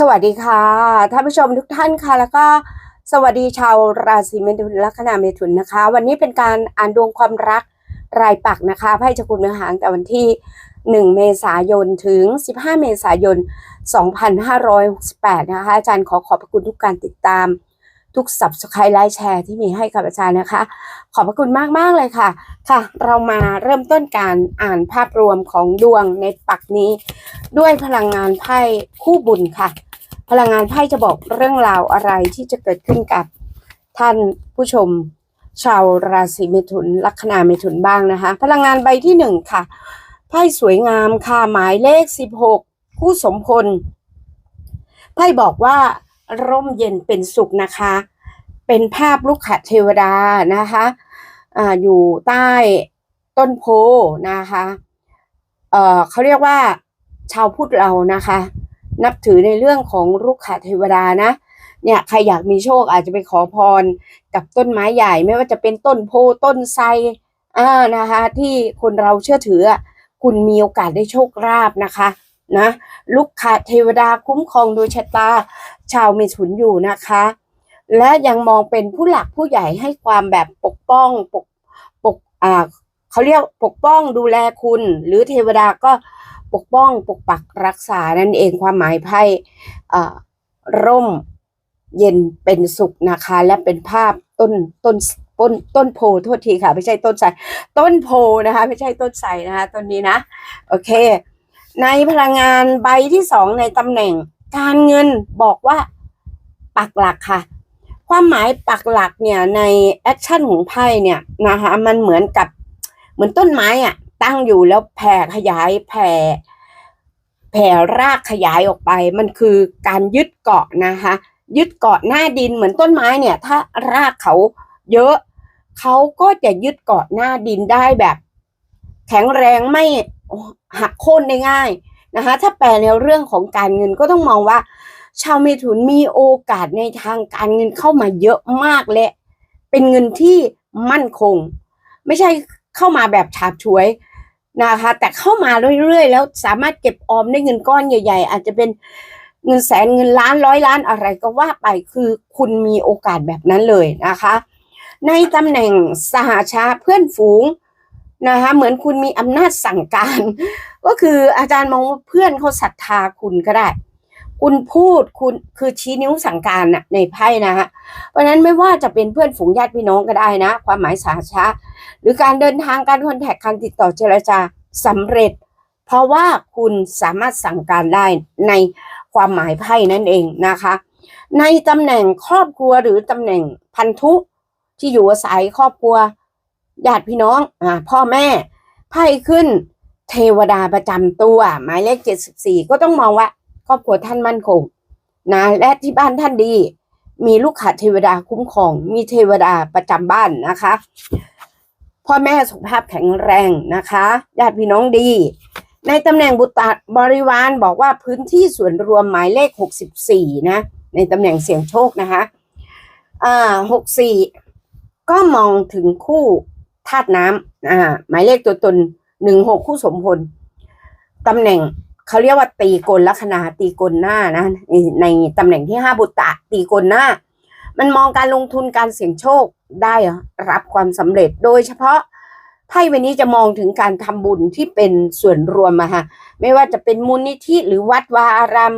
สวัสดีค่ะท่านผู้ชมทุกท่านค่ะ แล้วก็สวัสดีชาวราศีเมถุนลัคนาเมถุนนะคะ วันนี้เป็นการอ่านดวงความรักรายปักนะคะไพ่จักรุเนื้อหางแต่วันที่ 1 เมษายนถึง 15 เมษายน 2568 นะคะ อาจารย์ขอขอบพระคุณทุกการติดตามทุกสับสไครไลค์แชร์ที่มีให้กับอาจารย์นะคะ ขอบพระคุณมากๆเลยค่ะ ค่ะ เรามาเริ่มต้นการอ่านภาพรวมของดวงในปักนี้ ด้วยพลังงานไพ่คู่บุญค่ะ พลังงานไพ่จะบอกเรื่องราวอะไรที่จะเกิดขึ้นกับท่านผู้ชม ชาวราศีเมถุน ลัคนาเมถุนบ้างนะคะ พลังงานใบที่หนึ่งค่ะ ไพ่สวยงามค่ะ หมายเลขสิบหกคู่สมพล ไพ่บอกว่าร่มเย็นเป็นสุขนะคะ เป็นภาพลูกขเทวดานะคะอ่าอยู่ใต้ต้นโพนะคะ เอ่อเขาเรียกว่าชาวพุทธเรานะคะ นับถือในเรื่องของลูกขาเทวดานะ เนี่ยใครอยากมีโชคอาจจะไปขอพรกับต้นไม้ใหญ่ ไม่ว่าจะเป็นต้นโพต้นไทรอ่านะคะ ที่คนเราเชื่อถือ คุณมีโอกาสได้โชคลาภนะคะนะลูกขาเทวดาคุ้มครองโดยชะตาชาวเมถุนอยู่นะคะ และยังมองเป็นผู้หลักผู้ใหญ่ให้ความแบบปกป้องปกปกอ่าเขาเรียกปกป้องดูแลคุณ หรือเทวดาก็ ปกป้องปกปักรักษานั่นเองความหมายไพ่ร่มเย็นเป็นสุขนะคะ และเป็นภาพต้นต้นต้นต้นโพโทษทีค่ะ ไม่ใช่ต้นไทรต้นโพนะคะ ไม่ใช่ต้นไทรนะคะต้นนี้นะ โอเค ในพลังงานใบที่สองในตำแหน่ง การเงินบอกว่าปักหลักค่ะ ความหมายปักหลักเนี่ยในแอคชั่นของไพ่เนี่ยนะคะมันเหมือนกับเหมือนต้นไม้อะ ตั้งอยู่แล้วแผ่ขยายแผ่แผ่รากขยายออกไป มันคือการยึดเกาะนะคะ ยึดเกาะหน้าดินเหมือนต้นไม้เนี่ย ถ้ารากเขาเยอะ เขาก็จะยึดเกาะหน้าดินได้แบบ แข็งแรงไม่หักโค่นได้ง่ายนะคะ ถ้าแปลในเรื่องของการเงินก็ต้องมองว่า ชาวเมถุนมีโอกาสในทางการเงินเข้ามาเยอะมากและ เป็นเงินที่มั่นคง ไม่ใช่เข้ามาแบบฉาบฉวย นะคะ แต่เข้ามาเรื่อยๆ แล้วสามารถเก็บออมได้เงินก้อนใหญ่ ๆ อาจจะเป็นเงินแสนเงินล้านร้อยล้านอะไรก็ว่าไปคือคุณมีโอกาสแบบนั้นเลยนะคะ ในตำแหน่งสหาชาเพื่อนฝูงนะคะเหมือนคุณมีอำนาจสั่งการ ก็คืออาจารย์มองว่าเพื่อนเขาศรัทธาคุณก็ได้ คุณพูดคุณคือชี้นิ้วสั่งการน่ะในไพ่นะฮะเพราะฉะนั้นไม่ว่าจะเป็นเพื่อนฝูงญาติพี่น้องก็ได้นะ ความหมายสาชาหรือการเดินทางการคอนแทคการติดต่อเจรจาสำเร็จ เพราะว่าคุณสามารถสั่งการได้ในความหมายไพ่นั่นเองนะคะ ในตำแหน่งครอบครัวหรือตำแหน่งพันธุที่อยู่อาศัยครอบครัวญาติพี่น้องอ่าพ่อแม่ไพ่ขึ้นเทวดาประจำตัว หมายเลขเจ็ดสิบสี่ก็ต้องมองว่า ครอบครัวท่านมั่นคงนะและที่บ้านท่านดี มีลูกขัดเทวดาคุ้มครอง มีเทวดาประจำบ้านนะคะ พ่อแม่สุขภาพแข็งแรงนะคะญาติพี่น้องดี ในตำแหน่งบุตรบริวารบอกว่าพื้นที่ส่วนรวมหมายเลขหกสิบสี่นะ ในตำแหน่งเสี่ยงโชคนะคะอ่าหกสี่ก็มองถึงคู่ธาตุน้ำอ่าหมายเลขตัวตนหนึ่งหกคู่สมพลตำแหน่ง เขาเรียกว่าตีกลลัคนาตีกลหน้านะในตำแหน่งที่ห้าบุตตะตีกลหน้า มันมองการลงทุนการเสี่ยงโชคได้รับความสำเร็จโดยเฉพาะไพ่วันนี้จะมองถึงการทำบุญที่เป็นส่วนรวมอะฮะไม่ว่าจะเป็นมูลนิธิหรือวัดวาอาราม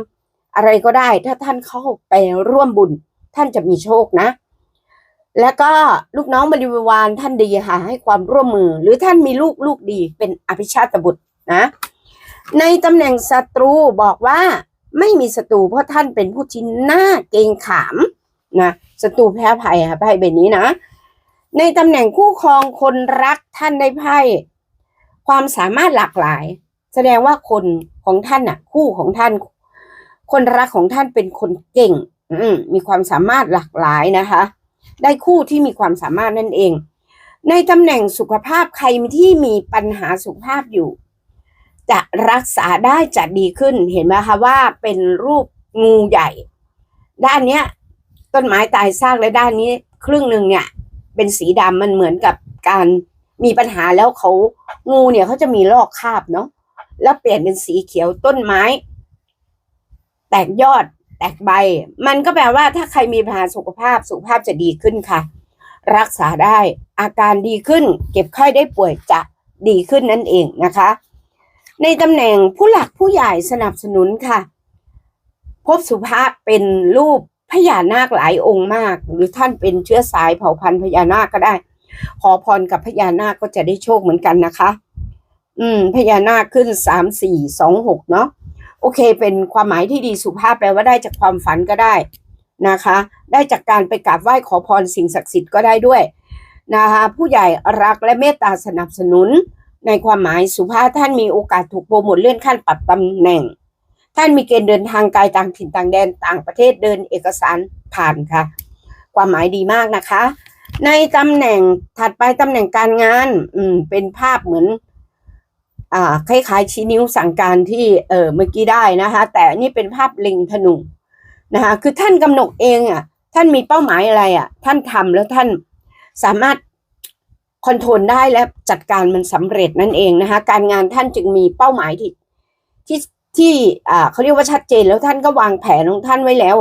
อะไรก็ได้ ถ้าท่านเข้าไปร่วมบุญ ท่านจะมีโชคนะ แล้วก็ลูกน้องบริวารท่านดีค่ะให้ความร่วมมือ หรือท่านมีลูกลูกดีเป็นอภิชาตบุตรนะ ในตำแหน่งศัตรูบอกว่าไม่มีศัตรูเพราะท่านเป็นผู้ที่น่าเกงขามนะศัตรูแพ้ภัยค่ะไพ่ใบนี้นะ ในตำแหน่งคู่ครองคนรักท่านได้ไพ่ความสามารถหลากหลาย แสดงว่าคนของท่านน่ะ คู่ของท่าน คนรักของท่านเป็นคนเก่ง อืมีความสามารถหลากหลายนะคะ ได้คู่ที่มีความสามารถนั่นเอง ในตำแหน่งสุขภาพใครที่มีปัญหาสุขภาพอยู่ จะรักษาได้จะดีขึ้นเห็นไหมคะว่าเป็นรูปงูใหญ่ ด้านเนี้ยต้นไม้ตายซากและด้านนี้ครึ่งหนึ่งเนี่ย เป็นสีดำมันเหมือนกับการมีปัญหาแล้วเขางูเนี่ยเขาจะมีลอกคราบเนาะแล้วเปลี่ยนเป็นสีเขียวต้นไม้ แตกยอด แตกใบ มันก็แปลว่าถ้าใครมีปัญหาสุขภาพสุขภาพจะดีขึ้นค่ะ รักษาได้อาการดีขึ้น เก็บไข้ได้ป่วยจะดีขึ้นนั่นเองนะคะ ในตำแหน่งผู้หลักผู้ใหญ่สนับสนุนค่ะ พบสุภาพเป็นรูปพญานาคหลายองค์มาก หรือท่านเป็นเชื้อสายเผ่าพันธุ์พญานาคก็ได้ ขอพรกับพญานาคก็จะได้โชคเหมือนกันนะคะ อืม พญานาคขึ้นสามสี่สองหกเนาะโอเค เป็นความหมายที่ดีสุภาพแปลว่าได้จากความฝันก็ได้นะคะ ได้จากการไปกราบไหว้ขอพรสิ่งศักดิ์สิทธิ์ก็ได้ด้วยนะคะผู้ใหญ่รักและเมตตาสนับสนุน ในความหมายสุภาพท่านมีโอกาสถูกโปรโมทเลื่อนขั้นปรับตำแหน่ง ท่านมีเกณฑ์เดินทางไกลต่างถิ่นต่างแดนต่างประเทศเดินเอกสารผ่านค่ะ ความหมายดีมากนะคะ ในตำแหน่งถัดไปตำแหน่งการงาน อืม เป็นภาพเหมือน อ่าคล้ายๆชี้นิ้วสั่งการที่เออเมื่อกี้ได้นะคะ แต่นนี่เป็นภาพลิงธนูนะคะ คือท่านกำหนดเองอะ ท่านมีเป้าหมายอะไรอะ ท่านทำแล้วท่านสามารถ คอนโทรลได้และจัดการมันสำเร็จนั่นเองนะคะ การงานท่านจึงมีเป้าหมายที่ที่ที่อ่าเขาเรียกว่าชัดเจนแล้วท่านก็วางแผนของท่านไว้แล้ว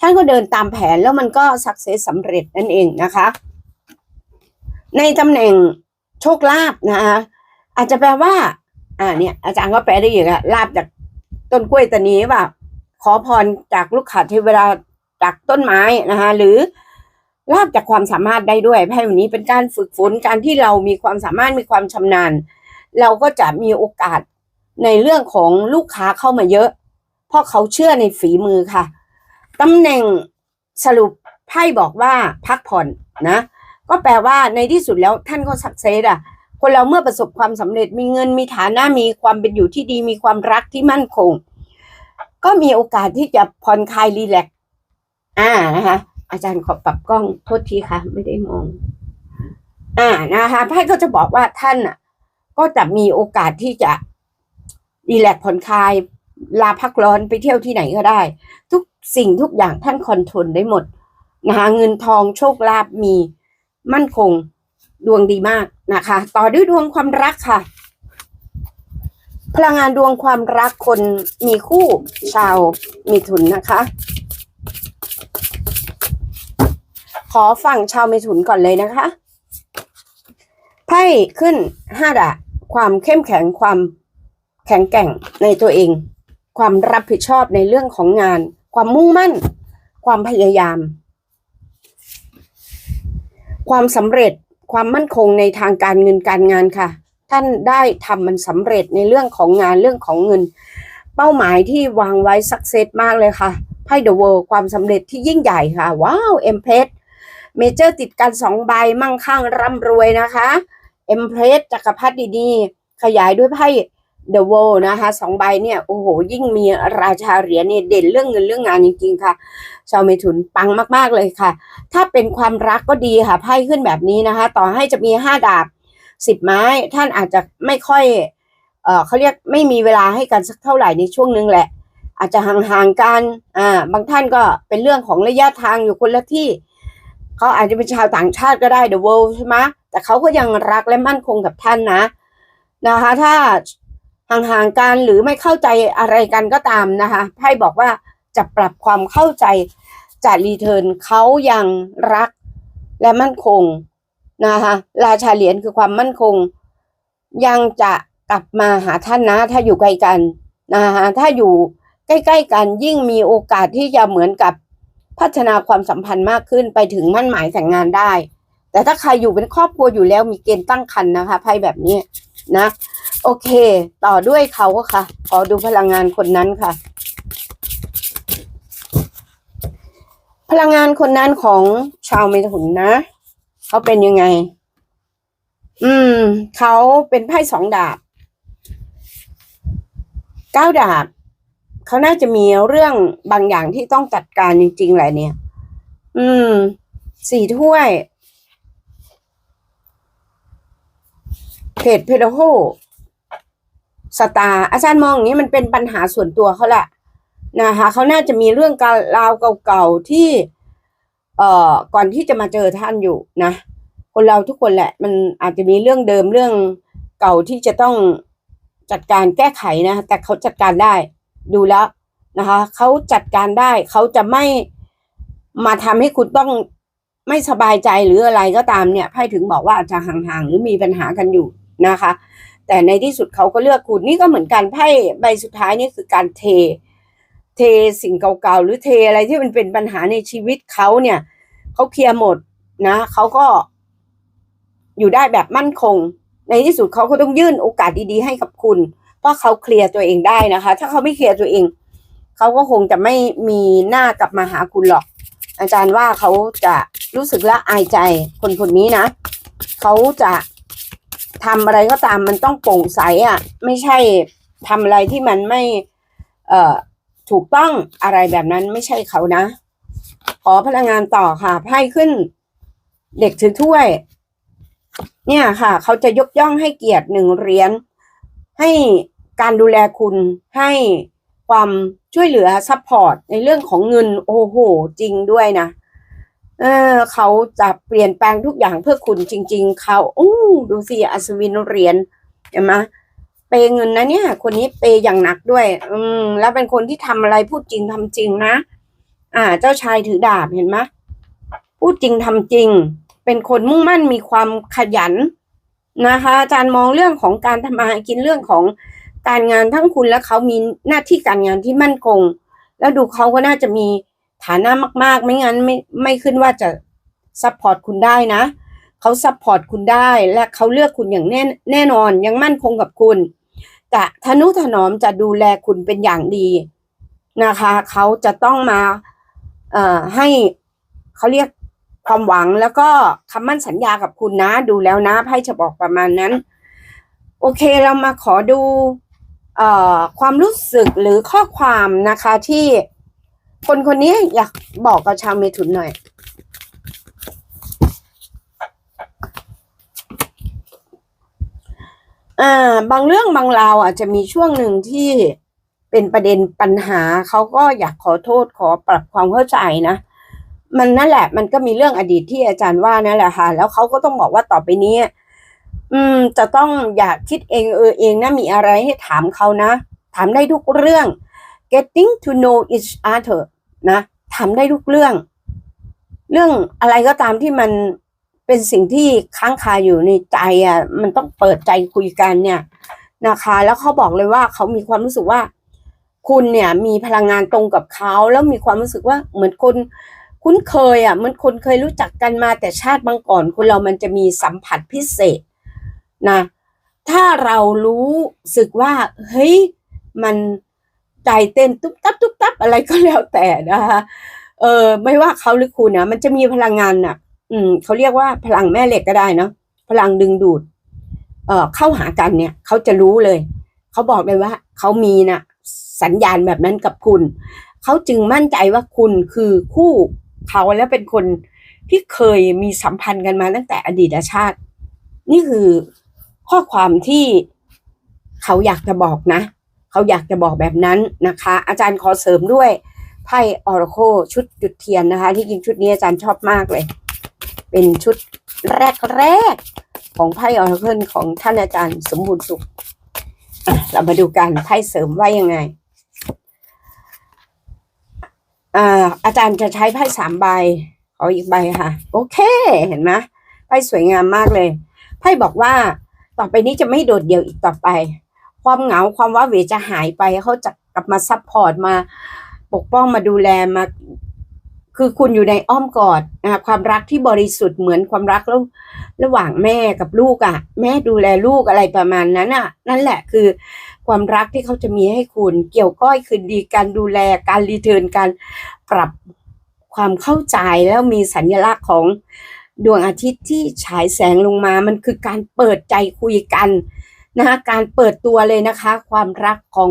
ท่านก็เดินตามแผนแล้วมันก็สักเซสสำเร็จนั่นเองนะคะ ในตำแหน่งโชคลาภนะคะอาจจะแปลว่า อ่าเนี่ยอาจารย์ก็แปลได้อีกอะลาบจากต้นกล้วยตานี้ว่าขอพรจากลูกขาเทวดาจากต้นไม้นะคะหรือ ลาบจากความสามารถได้ด้วยไพ่วันนี้เป็นการฝึกฝนการที่เรามีความสามารถมีความชำนาญ เราก็จะมีโอกาสในเรื่องของลูกค้าเข้ามาเยอะ เพราะเขาเชื่อในฝีมือค่ะตำแหน่งสรุปไพ่บอกว่าพักผ่อนนะ ก็แปลว่าในที่สุดแล้วท่านก็สักเซสอะคนเราเมื่อประสบความสำเร็จมีเงินมีฐานะมีความเป็นอยู่ที่ดีมีความรักที่มั่นคง ก็มีโอกาสที่จะผ่อนคลายรีแลกซ์อ่านะคะ อาจารย์ขอปรับกล้องโทษทีค่ะ ไม่ได้มอง อ่านะคะไพ่ก็จะบอกว่าท่านอะ ก็จะมีโอกาสที่จะรีแลกผ่อนคลายลาพักร้อนไปเที่ยวที่ไหนก็ได้ ทุกสิ่งทุกอย่างท่านคอนโทรลได้หมดนะคะเงินทองโชคลาภมีมั่นคงดวงดีมากนะคะ ต่อด้วยดวงความรักค่ะ พลังงานดวงความรักคนมีคู่ชาวมีถุนนะคะ ขอฟังชาวเมถุนก่อนเลยนะคะไพ่ขึ้นห้าดาความเข้มแข็งความแข็งแกร่งในตัวเอง ความรับผิดชอบในเรื่องของงาน ความมุ่งมั่น ความพยายาม ความสำเร็จความมั่นคงในทางการเงินการงานค่ะ ท่านได้ทำมันสำเร็จในเรื่องของงานเรื่องของเงิน เป้าหมายที่วางไว้สักเซสมากเลยค่ะไพ่เดอะเวิลด์ความสำเร็จที่ยิ่งใหญ่ค่ะ ว้าวเอ็มเพส เมเจอร์ติดกันสองใบมั่งคั่งร่ำรวยนะคะเอ็มเพรสจักรพรรดิดี ขยายด้วยไพ่เดอะเวิลนะคะสองใบเนี่ยโอ้โห ยิ่งมีราชาเหรียญเนี่ยเด่นเรื่องเงินเรื่องงานจริงๆค่ะ ชาวเมถุนปังมากๆเลยค่ะ ถ้าเป็นความรักก็ดีค่ะไพ่ขึ้นแบบนี้นะคะ ต่อให้จะมีห้าดาบสิบไม้ ท่านอาจจะไม่ค่อยเอ่อเขาเรียกไม่มีเวลาให้กันสักเท่าไหร่ในช่วงนึงแหละ อาจจะห่างๆกันอ่าบางท่านก็เป็นเรื่องของระยะทางอยู่คนละที่ เขาอาจจะเป็นชาวต่างชาติก็ได้ the world ใช่ไหมแต่เขาก็ยังรักและมั่นคงกับท่านนะนะคะ ถ้าห่างๆกันหรือไม่เข้าใจอะไรกันก็ตามนะคะไพ่บอกว่าจะปรับความเข้าใจจะรีเทิร์นเขายังรักและมั่นคงนะคะราชาเหรียญคือความมั่นคง ยังจะกลับมาหาท่านนะ ถ้าอยู่ไกลกันนะคะถ้าอยู่ใกล้ ๆ กันยิ่งมีโอกาสที่จะเหมือนกับ พัฒนาความสัมพันธ์มากขึ้นไปถึงมั่นหมายแต่งงานได้ แต่ถ้าใครอยู่เป็นครอบครัวอยู่แล้วมีเกณฑ์ตั้งครรภ์นะคะไพ่แบบนี้นะ โอเค ต่อด้วยเขาค่ะ ขอดูพลังงานคนนั้นค่ะ พลังงานคนนั้นของชาวเมถุนนะ เขาเป็นยังไง อืม เขาเป็นไพ่สองดาบ เก้าดาบ เขาน่าจะมีเรื่องบางอย่างที่ต้องจัดการจริงๆแหละเนี่ย อืม สี่ถ้วย เพจเพโดโฮสตาอาจารย์มองอย่างนี้มันเป็นปัญหาส่วนตัวเขาแหละนะคะเขาน่าจะมีเรื่องการราวเก่าๆที่ เอ่อ ก่อนที่จะมาเจอท่านอยู่นะ คนเราทุกคนแหละ มันอาจจะมีเรื่องเดิมเรื่องเก่าที่จะต้องจัดการแก้ไขนะ แต่เขาจัดการได้ ดูแล้วนะคะเขาจัดการได้เขาจะไม่มาทำให้คุณต้องไม่สบายใจหรืออะไรก็ตามเนี่ยไพ่ถึงบอกว่าอาจจะห่างๆหรือมีปัญหากันอยู่นะคะ แต่ในที่สุดเขาก็เลือกคุณนี่ก็เหมือนกันไพ่ใบสุดท้ายนี่คือการเท เทสิ่งเก่าๆหรือเทอะไรที่มันเป็นปัญหาในชีวิตเขาเนี่ยเขาเคลียร์หมดนะเขาก็อยู่ได้แบบมั่นคง ในที่สุดเขาก็ต้องยื่นโอกาสดีๆให้กับคุณ เพราะเขาเคลียร์ตัวเองได้นะคะ ถ้าเขาไม่เคลียร์ตัวเอง เขาก็คงจะไม่มีหน้ากลับมาหาคุณหรอก อาจารย์ว่าเขาจะรู้สึกละอายใจคนคนนี้นะเขาจะทำอะไรก็ตามมันต้องโปร่งใสอะ ไม่ใช่ทำอะไรที่มันไม่ เอ่อถูกต้องอะไรแบบนั้นไม่ใช่เขานะ ขอพลังงานต่อค่ะไพ่ขึ้น เด็กถือถ้วย เนี่ยค่ะ เขาจะยกย่องให้เกียรติหนึ่งเหรียญให้ การดูแลคุณให้ความช่วยเหลือซัพพอร์ตในเรื่องของเงินโอ้โห จริงด้วยนะเออเขาจะเปลี่ยนแปลงทุกอย่างเพื่อคุณจริง ๆ เขาอู้ดูสิอัศวินเหรียญเห็นไหมเปย์เงินนะเนี่ย คนนี้เปย์อย่างหนักด้วย อืม แล้วเป็นคนที่ทำอะไรพูดจริงทำจริงนะอ่า เจ้าชายถือดาบเห็นไหมพูดจริงทำจริง เป็นคนมุ่งมั่นมีความขยันนะคะ อาจารย์มองเรื่องของการทำมาหากินเรื่องของ การงานทั้งคุณและเขามีหน้าที่การงานที่มั่นคง แล้วดูเขาก็น่าจะมีฐานะมาก ๆ ไม่งั้นไม่ไม่ขึ้นว่าจะซัพพอร์ตคุณได้นะเขาซัพพอร์ตคุณได้และเขาเลือกคุณอย่างแน่แน่นอนยังมั่นคงกับคุณจะทนุถนอมจะดูแลคุณเป็นอย่างดีนะคะเขาจะต้องมาเอ่อให้เขาเรียกความหวังแล้วก็คำมั่นสัญญากับคุณนะ ดูแล้วนะไพ่จะบอกประมาณนั้น โอเคเรามาขอดู ความรู้สึกหรือข้อความนะคะที่คนคนนี้อยากบอกกับชาวเมถุนหน่อย อ่า บางเรื่องบางราวอาจจะมีช่วงหนึ่งที่เป็นประเด็นปัญหาเขาก็อยากขอโทษขอปรับความเข้าใจนะ มันนั่นแหละ มันก็มีเรื่องอดีตที่อาจารย์ว่านั่นแหละค่ะ แล้วเขาก็ต้องบอกว่าต่อไปนี้ อืม จะต้องอยากคิดเองเออเองนะมีอะไรให้ถามเขานะ ถามได้ทุกเรื่อง getting to know each other นะถามได้ทุกเรื่อง เรื่องอะไรก็ตามที่มันเป็นสิ่งที่ค้างคาอยู่ในใจอะ มันต้องเปิดใจคุยกันเนี่ยนะคะ แล้วเขาบอกเลยว่าเขามีความรู้สึกว่า คุณเนี่ยมีพลังงานตรงกับเขาแล้วมีความรู้สึกว่าเหมือนคนคุ้นเคยอะเหมือนคนเคยรู้จักกันมาแต่ชาติบางก่อนคนเรามันจะมีสัมผัสพิเศษ นะถ้าเรารู้สึกว่าเฮ้ยมันใจเต้นตุ๊บตับตุ๊บตับอะไรก็แล้วแต่นะคะเออไม่ว่าเขาหรือคุณนะมันจะมีพลังงานน่ะ อืมเขาเรียกว่าพลังแม่เหล็กก็ได้เนาะพลังดึงดูด เอ่อเข้าหากันเนี่ยเขาจะรู้เลยเขาบอกเลยว่าเขามีนะสัญญาณแบบนั้นกับคุณเขาจึงมั่นใจว่าคุณคือคู่เขาและเป็นคนที่เคยมีสัมพันธ์กันมาตั้งแต่อดีตชาติ นี่คือ ข้อความที่เขาอยากจะบอกนะ เขาอยากจะบอกแบบนั้นนะคะ อาจารย์ขอเสริมด้วยไพ่ออร์โคชุดจุดเทียนนะคะ ที่จริงชุดนี้อาจารย์ชอบมากเลย เป็นชุดแรกๆของไพ่ออร์เคิลของท่านอาจารย์สมบูรณ์สุข เรามาดูกันไพ่เสริมว่ายังไงอาอาจารย์จะใช้ไพ่สามใบขออีกใบค่ะ โอเค เห็นไหมไพ่สวยงามมากเลย ไพ่บอกว่า ต่อไปนี้จะไม่โดดเดี่ยวอีกต่อไป ความเหงาความว้าเหวจะหายไปเขาจะกลับมาซัพพอร์ตมาปกป้องมาดูแลมา คือคุณอยู่ในอ้อมกอดนะความรักที่บริสุทธิ์เหมือนความรักระระหว่างแม่กับลูกอะ่ะ แม่ดูแลลูกอะไรประมาณนั้นอะ่ะ นั่นแหละคือความรักที่เขาจะมีให้คุณเกี่ยวก้อยคืนดีการดูแลการรีเทิร์นการปรับความเข้าใจแล้วมีสัญลักษณ์ของ ดวงอาทิตย์ที่ฉายแสงลงมามันคือการเปิดใจคุยกันนะคะการเปิดตัวเลยนะคะ ความรักของ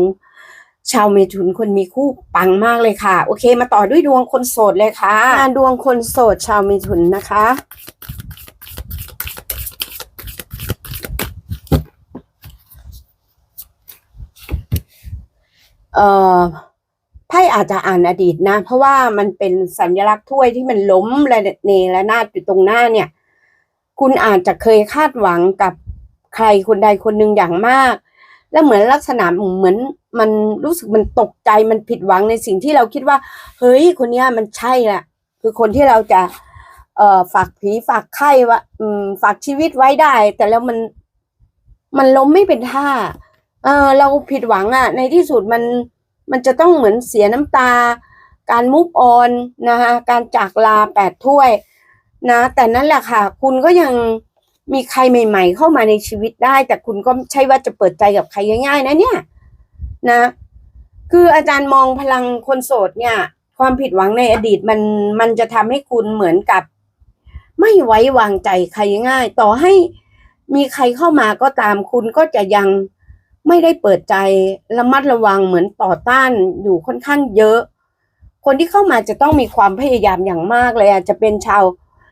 ชาวเมถุนคนมีคู่ปังมากเลยค่ะ โอเค มาต่อด้วยดวงคนโสดเลยค่ะดวงคนโสดชาวเมถุนนะคะ เอ่อ ไพ่อาจจะอ่านอดีตนะ เพราะว่ามันเป็นสัญลักษณ์ถ้วยที่มันล้มและเนระนาดอยู่ตรงหน้าเนี่ย คุณอาจจะเคยคาดหวังกับใครคนใดคนหนึ่งอย่างมาก แล้วเหมือนลักษณะเหมือนมันรู้สึกมันตกใจมันผิดหวังในสิ่งที่เราคิดว่า เฮ้ยคนเนี้ยมันใช่แหละคือคนที่เราจะเอ่อฝากผีฝากไข้ว่าอืมฝากชีวิตไว้ได้ แต่แล้วมันมันล้มไม่เป็นท่า เออเราผิดหวังอะ่ะ ในที่สุดมัน มันจะต้องเหมือนเสียน้ำตา การมุกออนนะคะการจากลาแปดถ้วยนะ แต่นั่นแหละค่ะ คุณก็ยังมีใครใหม่ ๆ เข้ามาในชีวิตได้ แต่คุณก็ใช่ว่าจะเปิดใจกับใครง่าย ๆ นะเนี่ยนะ คืออาจารย์มองพลังคนโสดเนี่ย ความผิดหวังในอดีตมันมันจะทำให้คุณเหมือนกับ ไม่ไว้วางใจใครง่าย ต่อให้มีใครเข้ามาก็ตามคุณก็จะยัง ไม่ได้เปิดใจระมัดระวังเหมือนต่อต้านอยู่ค่อนข้างเยอะ คนที่เข้ามาจะต้องมีความพยายามอย่างมากเลยอาจจะเป็นชาว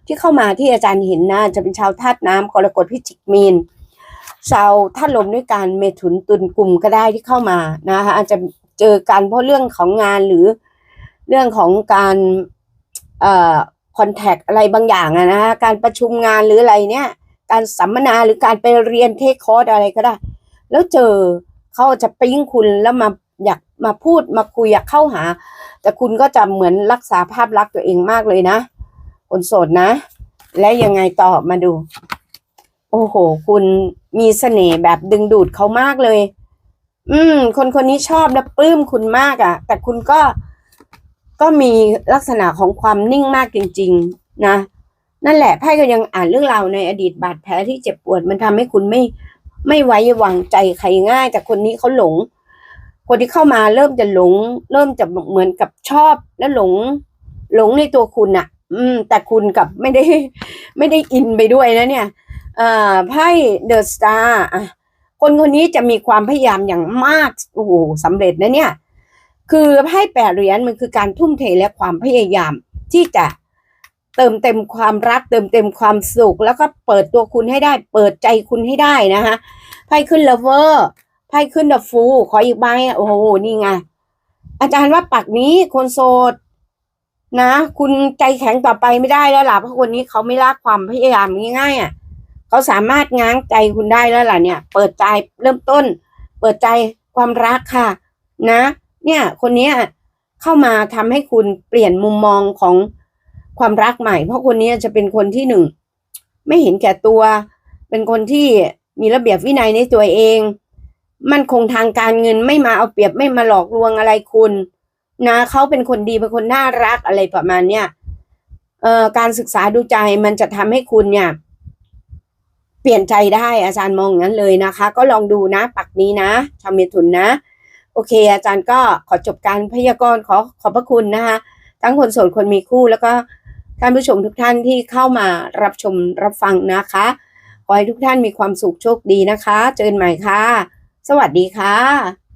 ที่เข้ามาที่อาจารย์เห็นนะจะเป็นชาวธาตุน้ำกรกฎพิจิกมีนชาวธาตุลมด้วยการเมถุนตุลกลุ่มก็ได้ที่เข้ามานะคะอาจจะเจอกันเพราะเรื่องของงานหรือเรื่องของการเอ่อคอนแทคอะไรบางอย่างนะการประชุมงานหรืออะไรเนี่ย การสัมมนาหรือการไปเรียนเทคคอร์สอะไรก็ได้ แล้วเจอเขาจะปิ้งคุณแล้วมาอยากมาพูดมาคุยอยากเข้าหา แต่คุณก็จะเหมือนรักษาภาพลักษณ์ตัวเองมากเลยนะคนโสดนะ และยังไงต่อมาดู โอ้โห คุณมีเสน่ห์แบบดึงดูดเขามากเลย อืม คนคนนี้ชอบและปลื้มคุณมากอะ่ะ แต่คุณก็ก็มีลักษณะของความนิ่งมากจริง ๆ นะ นั่นแหละไพ่ก็ยังอ่านเรื่องราวในอดีตบาดแผลที่เจ็บปวด มันทำให้คุณไม่ ไม่ไว้วางใจใครง่าย แต่คนนี้เขาหลง คนที่เข้ามาเริ่มจะหลง เริ่มจะเหมือนกับชอบและหลง หลงในตัวคุณอะอืม แต่คุณกับไม่ได้ ไม่ได้อินไปด้วยนะเนี่ยอ่าไพ่เดอะสตาร์อะคนคนนี้จะมีความพยายามอย่างมากโอ้โหสำเร็จนะเนี่ย คือไพ่แปดเหรียญมันคือการทุ่มเทและความพยายามที่จะ เติมเต็มความรัก เติมเต็มความสุข แล้วก็เปิดตัวคุณให้ได้ เปิดใจคุณให้ได้นะคะไพ่ขึ้นเลเวอร์ไพ่ขึ้นเดอะฟูขออีกใบอะโอ้โหนี่ไงอาจารย์ว่าปักนี้คนโสดนะ คุณใจแข็งต่อไปไม่ได้แล้วล่ะเพราะคนนี้เขาไม่รักความพยายามง่ายๆอะเขาสามารถง้างใจคุณได้แล้วล่ะเนี่ย เปิดใจเริ่มต้น เปิดใจความรักค่ะ นะ เนี่ย คนนี้เข้ามาทำให้คุณเปลี่ยนมุมมองของ ความรักใหม่ เพราะคนนี้จะเป็นคนที่หนึ่งไม่เห็นแก่ตัว เป็นคนที่มีระเบียบวินัยในตัวเอง มันคงทางการเงินไม่มาเอาเปรียบไม่มาหลอกลวงอะไรคุณนะเขาเป็นคนดีเป็นคนน่ารักอะไรประมาณเนี้ยเอ่อการศึกษาดูใจมันจะทำให้คุณเนี่ย เปลี่ยนใจได้อาจารย์มองอย่างนั้นเลยนะคะ ก็ลองดูนะปักนี้นะชาวเมถุนนะ โอเค อาจารย์ก็ขอจบการพยากรณ์ขอขอบพระคุณนะคะ ทั้งคนโสดคนมีคู่แล้วก็ ท่านผู้ชมทุกท่านที่เข้ามารับชมรับฟังนะคะ ขอให้ทุกท่านมีความสุขโชคดีนะคะ เจอกันใหม่ค่ะ สวัสดีค่ะ